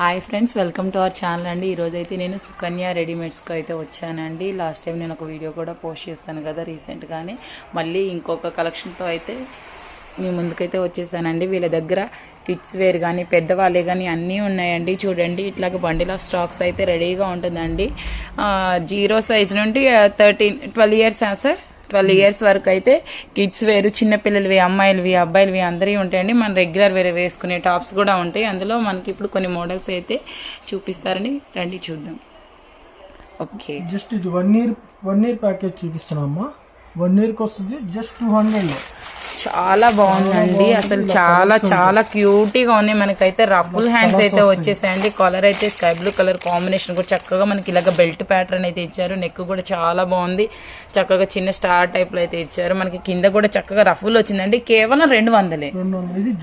Hi friends welcome to our channel అండి. ఈరోజైతే అయితే నేను సుకన్య రెడీమేడ్స్కి అయితే వచ్చానండి. లాస్ట్ టైం నేను ఒక వీడియో కూడా పోస్ట్ చేశాను కదా రీసెంట్గానే మళ్ళీ ఇంకొక కలెక్షన్తో అయితే మీ ముందుకైతే వచ్చేసానండి. వీళ్ళ దగ్గర కిడ్స్ వేర్ కానీ పెద్దవాళ్ళే కానీ అన్నీ ఉన్నాయండి. చూడండి ఇట్లాగ బండిల్ ఆఫ్ స్టాక్స్ అయితే రెడీగా ఉంటుందండి. జీరో సైజ్ నుండి thirteen twelve years sir twelve years వరకు అయితే కిడ్స్ వేరు చిన్నపిల్లలవి అమ్మాయిలవి అబ్బాయిలవి అందరివి ఉంటాయండి. మన రెగ్యులర్ వేరే వేసుకునే టాప్స్ కూడా ఉంటాయి. అందులో మనకి ఇప్పుడు కొన్ని మోడల్స్ అయితే చూపిస్తారని రండి చూద్దాం. ఓకే జస్ట్ ఇది one year one year package చూపిస్తున్నామ్మా one ఇయర్కి వస్తుంది జస్ట్ టూ హండ్రెడ్ చాలా బాగుందండి. అసలు చాలా చాలా క్యూటీగా ఉన్నాయి. మనకైతే రఫుల్ హ్యాండ్స్ అయితే వచ్చేసాయండి. కలర్ అయితే స్కై బ్లూ కలర్ కాంబినేషన్ కూడా చక్కగా మనకి ఇలాగ బెల్ట్ ప్యాటర్న్ అయితే ఇచ్చారు. నెక్ కూడా చాలా బాగుంది. చక్కగా చిన్న స్టార్ టైప్లో అయితే ఇచ్చారు. మనకి కింద కూడా చక్కగా రఫుల్ వచ్చిందండి. కేవలం రెండు వందలే.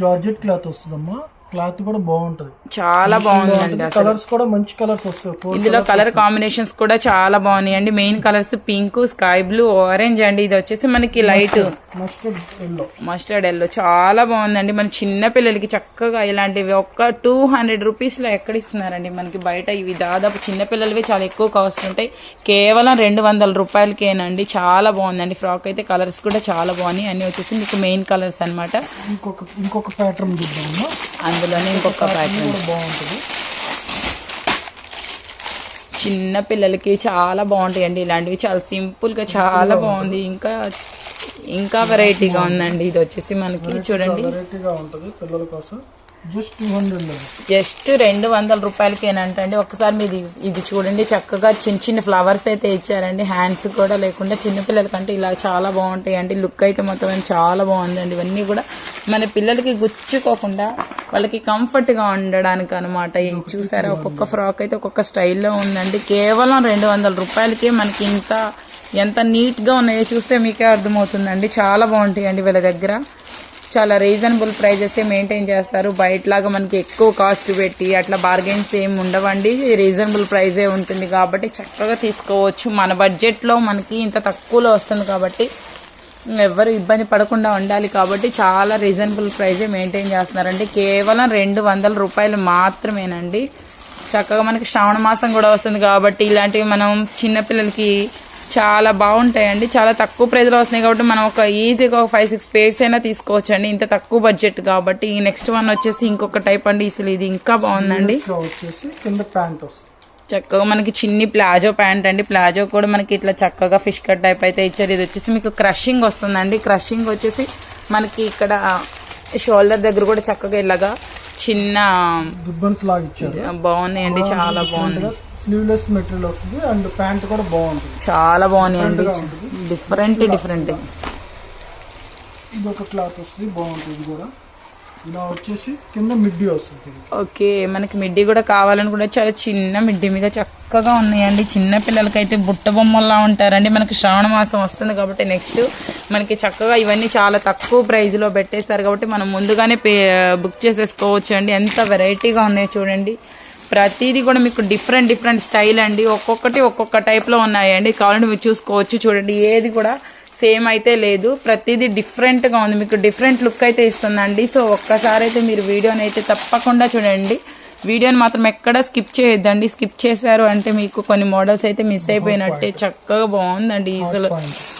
జార్జెట్ క్లాత్ వస్తుందమ్మా. క్లాత్ కూడా బాగుంటది. చాలా బాగుందండి కలర్స్ కూడా మంచి కలర్స్ వస్తాయి. ఇందులో కలర్ కాంబినేషన్స్ కూడా చాలా బాగున్నాయి అండి main colours pink sky blue orange అండి. ఇది వచ్చేసి మనకి light. Mustard yellow mustard yellow చాలా బాగుందండి. మన చిన్న పిల్లలకి చక్కగా ఇలాంటివి ఒక్క టూ హండ్రెడ్ రూపీస్లో ఎక్కడ ఇస్తున్నారండి? మనకి బయట ఇవి దాదాపు చిన్న పిల్లలవి చాలా ఎక్కువ కాస్ట్ ఉంటాయి. కేవలం రెండు వందల రూపాయలకేనండి. చాలా బాగుందండి. ఫ్రాక్ అయితే కలర్స్ కూడా చాలా బాగున్నాయి. అన్ని వచ్చేసి మీకు మెయిన్ కలర్స్ అన్నమాట. ఇంకొక ఇంకొక ప్యాటర్న్ చూద్దామమ్మా అందులోనే ఇంకొక ప్యాటర్న్ బాగుంటది. చిన్న పిల్లలకి చాలా బాగుంటాయండి. ఇలాంటివి చాలా సింపుల్గా చాలా బాగుంది. ఇంకా ఇంకా వెరైటీగా ఉందండి. ఇది వచ్చేసి మనకి చూడండి. వెరైటీగా ఉంటది పిల్లల కోసం. జస్ట్ రెండు వందల రూపాయలకేనంటండి. ఒకసారి మీది ఇది చూడండి. చక్కగా చిన్న చిన్న ఫ్లవర్స్ అయితే ఇచ్చారండి. హ్యాండ్స్ కూడా లేకుండా చిన్నపిల్లలకంటే ఇలా చాలా బాగుంటాయి అండి లుక్ అయితే మొత్తం చాలా బాగుందండి. ఇవన్నీ కూడా మన పిల్లలకి గుచ్చుకోకుండా వాళ్ళకి కంఫర్ట్గా ఉండడానికి అనమాట ఇవి చూసారా? ఒక్కొక్క ఫ్రాక్ అయితే ఒక్కొక్క స్టైల్లో ఉందండి. కేవలం రెండు వందల రూపాయలకే మనకి ఇంత ఎంత నీట్గా ఉన్నాయో చూస్తే మీకే అర్థమవుతుందండి. చాలా బాగుంటాయండి వీళ్ళ దగ్గర. చాలా రీజనబుల్ ప్రైజెస్ మెయింటైన్ చేస్తారు. బయటలాగా మనకి ఎక్కువ కాస్ట్ పెట్టి అట్లా బార్గెన్స్ ఏం ఉండవండి. రీజనబుల్ ప్రైజే ఉంటుంది కాబట్టి చక్కగా తీసుకోవచ్చు. మన బడ్జెట్లో మనకి ఇంత తక్కువలో వస్తుంది కాబట్టి ఎవరు ఇబ్బంది పడకుండా ఉండాలి కాబట్టి చాలా రీజనబుల్ ప్రైజే మెయింటైన్ చేస్తున్నారండి. కేవలం రెండు వందల రూపాయలు మాత్రమేనండి. చక్కగా మనకి శ్రావణ మాసం కూడా వస్తుంది కాబట్టి ఇలాంటివి మనం చిన్నపిల్లలకి చాలా బాగుంటాయండి. చాలా తక్కువ ప్రైస్లో వస్తున్నాయి కాబట్టి మనం ఒక ఈజీగా ఒక ఫైవ్ సిక్స్ పేర్స్ అయినా తీసుకోవచ్చు అండి ఇంత తక్కువ బడ్జెట్ కాబట్టి. ఈ నెక్స్ట్ వన్ వచ్చేసి ఇంకొక టైప్ అండి. అసలు ఇది ఇంకా బాగుందండి. చక్కగా మనకి చిన్ని ప్లాజో ప్యాంట్ అండి. ప్లాజో కూడా మనకి ఇట్లా చక్కగా ఫిష్ కట్ టైప్ అయితే ఇచ్చారు. ఇది వచ్చేసి మీకు క్రషింగ్ వస్తుందండి. క్రషింగ్ వచ్చేసి మనకి ఇక్కడ షోల్డర్ దగ్గర కూడా చక్కగా ఇలాగా చిన్న బాగున్నాయండి. చాలా బాగుంది. స్లీవ్లెస్ మెటీరియల్ వస్తుంది. అండ్ ప్యాంట్ కూడా బాగుంటుంది. చాలా బాగున్నాయండి డిఫరెంట్ డిఫరెంట్ ఇది ఒక క్లాత్ వస్తుంది. బాగుంటుంది కూడా. ఇలా వచ్చేసి కింద మిడ్డీ వస్తుంది. ఓకే మనకి మిడ్డీ కూడా కావాలనుకుంటే చాలా చిన్న మిడ్డీ మీద చక్కగా ఉన్నాయండి. చిన్న పిల్లలకైతే బుట్ట బొమ్మల్లా ఉంటారండి. మనకి శ్రావణ మాసం వస్తుంది కాబట్టి నెక్స్ట్ మనకి చక్కగా ఇవన్నీ చాలా తక్కువ ప్రైస్లో పెట్టేస్తారు కాబట్టి మనం ముందుగానే బుక్ చేసేసుకోవచ్చు అండి ఎంత వెరైటీగా ఉన్నాయో చూడండి. ప్రతిదీ కూడా మీకు డిఫరెంట్ డిఫరెంట్ స్టైల్ అండి. ఒక్కొక్కటి ఒక్కొక్క టైప్లో ఉన్నాయండి. కావాలంటే మీరు చూసుకోవచ్చు చూడండి. ఏది కూడా సేమ్ అయితే లేదు. ప్రతిదీ డిఫరెంట్గా ఉంది. మీకు డిఫరెంట్ లుక్ అయితే ఇస్తుందండి. సో ఒక్కసారి అయితే మీరు వీడియోని అయితే తప్పకుండా చూడండి. వీడియోని మాత్రం ఎక్కడ స్కిప్ చేయొద్దండి. స్కిప్ చేశారు అంటే మీకు కొన్ని మోడల్స్ అయితే మిస్ అయిపోయినట్టే. చక్కగా బాగుందండి అసలు.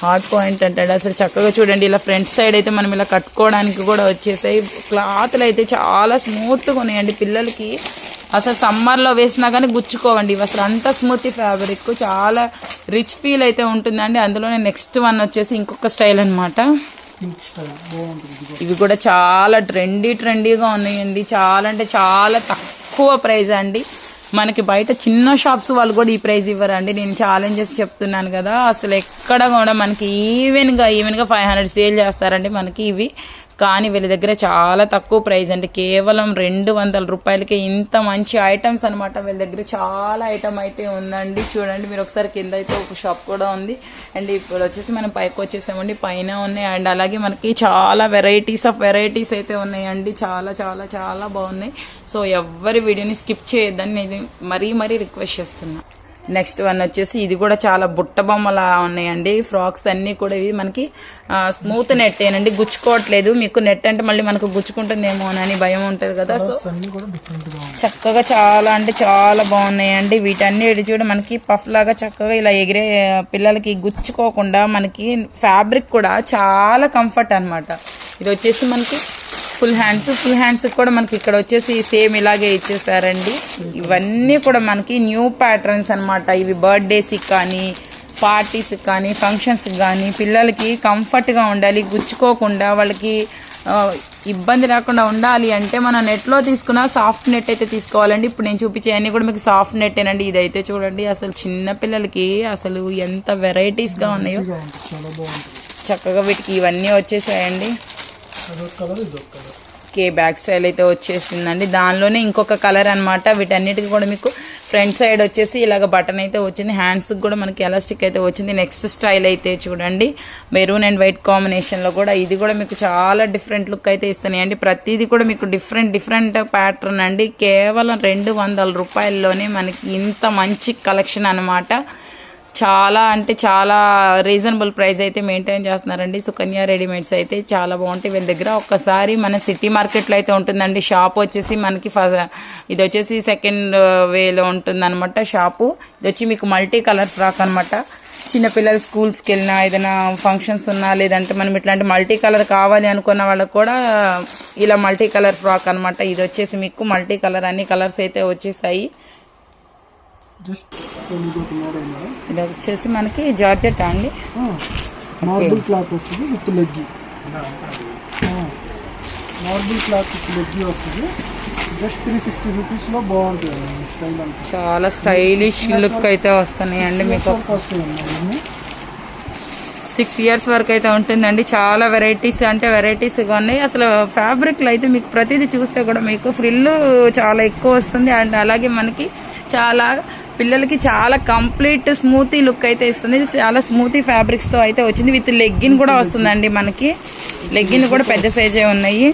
హాట్ పాయింట్ అంటాడు. అసలు చక్కగా చూడండి. ఇలా ఫ్రంట్ సైడ్ అయితే మనం ఇలా కట్టుకోవడానికి కూడా వచ్చేసాయి. క్లాత్లు అయితే చాలా స్మూత్గా ఉన్నాయండి. పిల్లలకి అసలు సమ్మర్లో వేసినా కానీ గుచ్చుకోవండి. ఇవి అసలు అంత స్మూత్ ఫ్యాబ్రిక్ చాలా రిచ్ ఫీల్ అయితే ఉంటుందండి. అందులోనే నెక్స్ట్ వన్ వచ్చేసి ఇంకొక స్టైల్ కూడా. ఇవి కూడా చాలా ట్రెండీ ట్రెండీగా ఉన్నాయండి. చాలా అంటే చాలా తక్కువ ప్రైస్ అండి. మనకి బయట చిన్న షాప్స్ వాళ్ళు కూడా ఈ ప్రైస్ ఇవ్వరండి. నేను ఛాలెంజెస్ చెప్తున్నాను కదా. అసలు ఎక్కడ కూడా మనకి ఈవెన్గా ఈవెన్గా ఫైవ్ హండ్రెడ్ సేల్ చేస్తారండి మనకి ఇవి. కానీ వీళ్ళ దగ్గర చాలా తక్కువ ప్రైస్ అండి. కేవలం రెండు వందల రూపాయలకి ఇంత మంచి ఐటమ్స్ అన్నమాట. వీళ్ళ దగ్గర చాలా ఐటమ్ అయితే ఉందండి. చూడండి మీరు ఒకసారి కింద అయితే ఒక షాప్ కూడా ఉంది. అండ్ ఇప్పుడు వచ్చేసి మనం పైకి వచ్చేసామండి. పైన ఉన్నాయి. అండ్ అలాగే మనకి చాలా వెరైటీస్ ఆఫ్ వెరైటీస్ అయితే ఉన్నాయండి. చాలా చాలా చాలా బాగున్నాయి. సో ఎవ్వరి వీడియోని స్కిప్ చేయొద్దని నేను మరీ మరీ రిక్వెస్ట్ చేస్తున్నాను నెక్స్ట్ వన్ వచ్చేసి ఇది కూడా చాలా బుట్ట బొమ్మలా ఉన్నాయండి. ఫ్రాక్స్ అన్ని కూడా ఇవి మనకి స్మూత్ నెట్ ఏనండి. గుచ్చుకోవట్లేదు. మీకు నెట్ అంటే మళ్ళీ మనకు గుచ్చుకుంటుందేమో అని భయం ఉంటుంది కదా. సో చక్కగా చాలా అంటే చాలా బాగున్నాయండి. వీటన్నిటి చూడ మనకి పఫ్ లాగా చక్కగా ఇలా ఎగిరే పిల్లలకి గుచ్చుకోకుండా మనకి ఫ్యాబ్రిక్ కూడా చాలా కంఫర్ట్ అన్నమాట. ఇది వచ్చేసి మనకి ఫుల్ హ్యాండ్స్ ఫుల్ హ్యాండ్స్ కూడా మనకి ఇక్కడ వచ్చేసి సేమ్ ఇలాగే ఇచ్చేసారండి. ఇవన్నీ కూడా మనకి న్యూ ప్యాటర్న్స్ అన్నమాట. ఇవి బర్త్డేస్కి కానీ పార్టీస్ కానీ ఫంక్షన్స్ కానీ పిల్లలకి కంఫర్ట్గా ఉండాలి గుచ్చుకోకుండా వాళ్ళకి ఇబ్బంది లేకుండా ఉండాలి అంటే మనం నెట్లో తీసుకున్న సాఫ్ట్ నెట్ అయితే తీసుకోవాలండి. ఇప్పుడు నేను చూపించే అన్ని కూడా మీకు సాఫ్ట్ నెట్టేనండి ఇదైతే చూడండి అసలు చిన్న పిల్లలకి అసలు ఎంత వెరైటీస్గా ఉన్నాయో. చక్కగా వీటికి ఇవన్నీ వచ్చేసాయండి. కే బ్యాక్ స్టైల్ అయితే వచ్చేసిందండి. దానిలోనే ఇంకొక కలర్ అనమాట వీటన్నిటికి కూడా మీకు ఫ్రంట్ సైడ్ వచ్చేసి ఇలాగ బటన్ అయితే వచ్చింది. హ్యాండ్స్కి కూడా మనకి ఎలాస్టిక్ అయితే వచ్చింది. నెక్స్ట్ స్టైల్ అయితే చూడండి. మెరూన్ అండ్ వైట్ కాంబినేషన్లో కూడా ఇది కూడా మీకు చాలా డిఫరెంట్ లుక్ అయితే ఇస్తున్నాయండి. ప్రతిదీ కూడా మీకు డిఫరెంట్ డిఫరెంట్ ప్యాటర్న్ అండి. కేవలం రెండు వందల రూపాయల్లోనే మనకి ఇంత మంచి కలెక్షన్ అనమాట చాలా అంటే చాలా రీజనబుల్ ప్రైస్ అయితే మెయింటైన్ చేస్తున్నారండి. సుకన్య రెడీమేడ్స్ అయితే చాలా బాగుంటాయి. వీళ్ళ దగ్గర ఒక్కసారి మన సిటీ మార్కెట్లో అయితే ఉంటుందండి. షాప్ వచ్చేసి మనకి ఫ- ఇది వచ్చేసి సెకండ్ వేలో uh, ఉంటుంది అనమాట షాపు ఇది వచ్చి మీకు మల్టీ కలర్ ఫ్రాక్ అనమాట చిన్నపిల్లలు స్కూల్స్కి వెళ్ళినా ఏదైనా ఫంక్షన్స్ ఉన్నా లేదంటే మనం ఇట్లాంటి మల్టీ కలర్ కావాలి అనుకున్న వాళ్ళకి కూడా ఇలా మల్టీ కలర్ ఫ్రాక్ అన్నమాట. ఇది వచ్చేసి మీకు మల్టీ కలర్ అన్ని కలర్స్ అయితే వచ్చేసాయి జస్ట్ ఇంకొక మోడల్ మేడం ఇది వచ్చేసి మనకి జార్జెట్ అండి. మార్బుల్ క్లాత్ వస్తుంది విత్ లెగ్గి మార్బుల్ క్లాత్ విత్ లెగ్గి వస్తుంది. జస్ట్ త్రీ ఫిఫ్టీ రూపీస్లో బాగుంటుంది స్టైల్ చాలా స్టైలిష్ లుక్ అయితే వస్తున్నాయండి మీకు. వస్తుంది ఇవన్నీ సిక్స్ ఇయర్స్ వరకు అయితే ఉంటుందండి. చాలా వెరైటీస్ అంటే వెరైటీస్ ఉన్నాయి. అసలు ఫ్యాబ్రిక్లో అయితే మీకు ప్రతిదీ చూస్తే కూడా మీకు ఫ్రిల్ చాలా ఎక్కువ వస్తుంది. అండ్ అలాగే మనకి చాలా పిల్లలకి చాలా కంప్లీట్ స్మూతీ లుక్ అయితే ఇస్తుంది. చాలా స్మూతీ ఫ్యాబ్రిక్స్తో అయితే వచ్చింది. విత్ లెగ్గిన్ కూడా వస్తుందండి మనకి. లెగ్గిన్ కూడా పెద్ద సైజే ఉన్నాయి.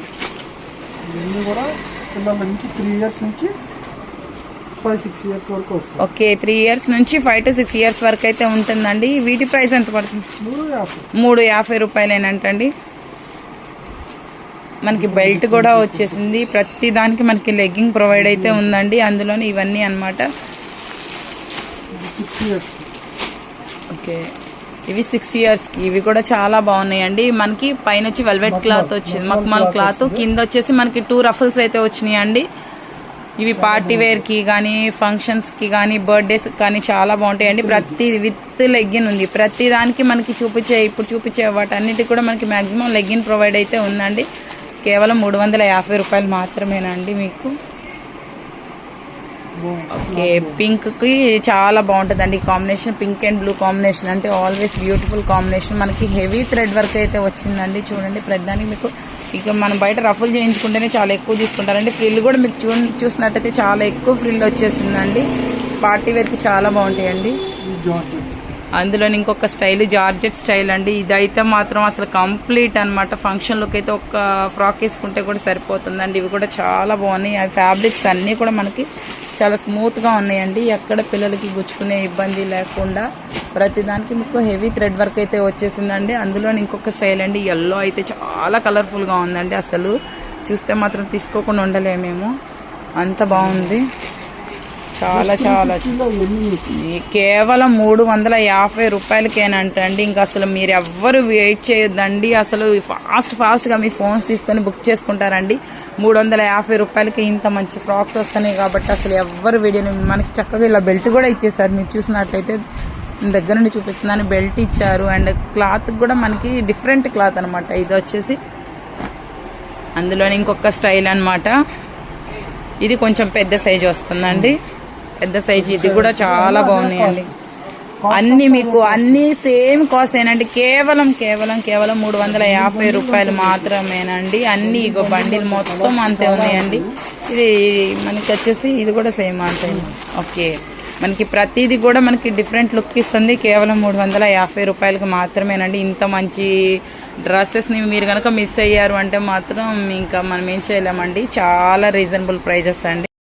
ఓకే త్రీ ఇయర్స్ నుంచి ఫైవ్ టు సిక్స్ ఇయర్స్ వరకు అయితే ఉంటుందండి. వీటి ప్రైస్ ఎంత పడుతుంది? మూడు యాభై. రూపాయలేనంటండి. మనకి బెల్ట్ కూడా వచ్చేసింది. ప్రతి దానికి మనకి లెగ్గింగ్ ప్రొవైడ్ అయితే ఉందండి. అందులోనే ఇవన్నీ ఇయర్స్ ఓకే. ఇవి సిక్స్ ఇయర్స్కి. ఇవి కూడా చాలా బాగున్నాయండి. మనకి పైన వచ్చి వెల్వెట్ క్లాత్ వచ్చింది. మక్మల్ క్లాత్ కింద వచ్చేసి మనకి టూ రఫుల్స్ అయితే వచ్చినాయండి. ఇవి పార్టీ వేర్కి కానీ ఫంక్షన్స్కి కానీ బర్త్డేస్ కానీ చాలా బాగుంటాయండి. ప్రతి విత్ లెగ్గిన్ ఉంది. ప్రతి దానికి మనకి చూపించే ఇప్పుడు చూపించే వాటన్నిటి కూడా మనకి మాక్సిమం లెగ్గిన్ ప్రొవైడ్ అయితే ఉందండి. కేవలం మూడు వందల యాభై రూపాయలు మాత్రమేనండి మీకు. ఓకే పింక్కి చాలా బాగుంటుందండి ఈ combination pink and blue combination. అంటే ఆల్వేస్ బ్యూటిఫుల్ కాంబినేషన్. మనకి హెవీ థ్రెడ్ వర్క్ అయితే వచ్చిందండి చూడండి. ప్రతిదానికి మీకు ఇక మనం బయట రఫుల్ చేయించుకుంటేనే చాలా ఎక్కువ తీసుకుంటారండి. ఫ్రిల్ కూడా మీకు చూ చూసినట్టయితే చాలా ఎక్కువ ఫ్రిల్ వచ్చేసిందండి పార్టీ వేర్కి చాలా బాగుంటాయండి. అందులో ఇంకొక స్టైల్ జార్జెట్ స్టైల్ అండి. ఇదైతే మాత్రం అసలు కంప్లీట్ అనమాట ఫంక్షన్ లుక్ అయితే ఒక ఫ్రాక్ వేసుకుంటే కూడా సరిపోతుందండి. ఇవి కూడా చాలా బాగున్నాయి. ఆ ఫ్యాబ్రిక్స్ అన్నీ కూడా మనకి చాలా స్మూత్గా ఉన్నాయండి. ఎక్కడ పిల్లలకి గుచ్చుకునే ఇబ్బంది లేకుండా ప్రతిదానికి మీకు హెవీ థ్రెడ్ వర్క్ అయితే వచ్చేసిందండి. అందులో ఇంకొక స్టైల్ అండి. ఎల్లో అయితే చాలా కలర్ఫుల్గా ఉందండి. అసలు చూస్తే మాత్రం తీసుకోకుండా ఉండలేమేమో అంత బాగుంది. చాలా చాలా. కేవలం మూడు వందల యాభై రూపాయలకేనంటండి. ఇంకా అసలు మీరు ఎవ్వరు వెయిట్ చేయొద్దండి. అసలు ఫాస్ట్ ఫాస్ట్గా మీ ఫోన్స్ తీసుకొని బుక్ చేసుకుంటారండి. మూడు వందల యాభై రూపాయలకి ఇంత మంచి ఫ్రాక్స్ వస్తున్నాయి కాబట్టి అసలు ఎవ్వరు వీడియోని మనకి చక్కగా ఇలా బెల్ట్ కూడా ఇచ్చేసారు మీరు చూసినట్లయితే దగ్గర నుండి చూపిస్తున్నాను. బెల్ట్ ఇచ్చారు. అండ్ క్లాత్ కూడా మనకి డిఫరెంట్ క్లాత్ అనమాట ఇది వచ్చేసి అందులోనే ఇంకొక స్టైల్ అనమాట ఇది కొంచెం పెద్ద సైజ్ వస్తుందండి. పెద్ద సైజ్ ఇది కూడా చాలా బాగున్నాయండి అన్ని మీకు అన్ని సేమ్ కాస్ట్ ఏనండి. కేవలం కేవలం కేవలం మూడు వందల యాభై రూపాయలు మాత్రమేనండి. అన్ని ఇగో బండిల్ మొత్తం అంతే ఉన్నాయండి. ఇది మనకి వచ్చేసి ఇది కూడా సేమ్ అంటే ఓకే మనకి ప్రతిదీ కూడా మనకి డిఫరెంట్ లుక్ ఇస్తుంది. కేవలం మూడు వందల యాభై రూపాయలకి మాత్రమేనండి. ఇంత మంచి డ్రెస్సెస్ని మీరు కనుక మిస్ అయ్యారు అంటే మాత్రం ఇంకా మనం ఏం చేయలేమండి. చాలా రీజనబుల్ ప్రైజెస్ అండి.